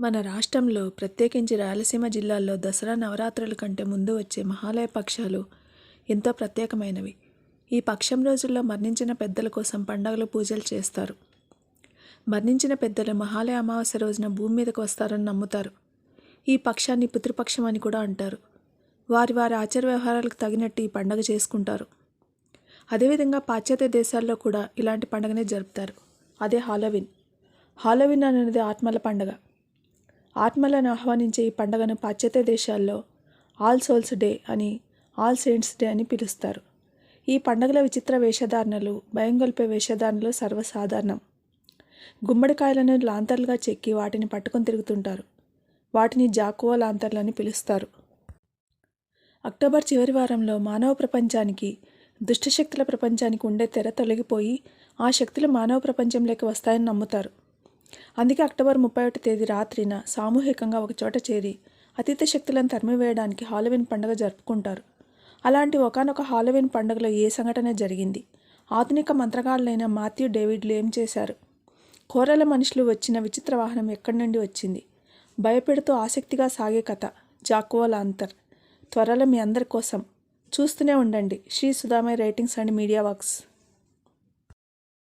మన రాష్ట్రంలో ప్రత్యేకించి రాయలసీమ జిల్లాల్లో దసరా నవరాత్రుల కంటే ముందు వచ్చే మహాలయ పక్షాలు ఎంతో ప్రత్యేకమైనవి. ఈ పక్షం రోజుల్లో మరణించిన పెద్దల కోసం పండగలు పూజలు చేస్తారు. మరణించిన పెద్దలు మహాలయ అమావాస్య రోజున భూమి మీదకు వస్తారని నమ్ముతారు. ఈ పక్షాన్ని పితృపక్షం అని కూడా అంటారు. వారి వారి ఆచార వ్యవహారాలకు తగినట్టు ఈ పండగ చేసుకుంటారు. అదేవిధంగా పాశ్చాత్య దేశాల్లో కూడా ఇలాంటి పండుగనే జరుపుతారు. అదే హాలోవిన్. హాలోవిన్ అనేది ఆత్మల పండగ. ఆత్మలను ఆహ్వానించే ఈ పండుగను పాశ్చాత్య దేశాల్లో ఆల్ సోల్స్ డే అని ఆల్ సెయింట్స్ డే అని పిలుస్తారు. ఈ పండుగల విచిత్ర వేషధారణలు భయంగొల్పే వేషధారణలు సర్వసాధారణం. గుమ్మడికాయలను లాంతర్లుగా చెక్కి వాటిని పట్టుకొని తిరుగుతుంటారు. వాటిని జాకువా లాంతర్లు అని పిలుస్తారు. అక్టోబర్ చివరి వారంలో మానవ ప్రపంచానికి దుష్టశక్తుల ప్రపంచానికి ఉండే తెర తొలగిపోయి ఆ శక్తులు మానవ ప్రపంచంలోకి వస్తాయని నమ్ముతారు. అందుకే అక్టోబర్ ముప్పై ఒకటి తేదీ రాత్రిన సామూహికంగా ఒకచోట చేరి అతీత శక్తులను తరిమివేయడానికి హాలోవిన్ పండుగ జరుపుకుంటారు. అలాంటి ఒకనొక హాలోవిన్ పండుగలో ఏ సంఘటన జరిగింది? ఆధునిక మంత్రగాళ్ళైన మాథ్యూ డేవిడ్లు ఏం చేశారు? కోరల మనుషులు వచ్చిన విచిత్ర వాహనం ఎక్కడి నుండి వచ్చింది? భయపెడుతూ ఆసక్తిగా సాగే కథ జాక్వో లాంతర్. త్వరలో మీ అందరి కోసం చూస్తూనే ఉండండి. Shri Sudhamayya writings and media works.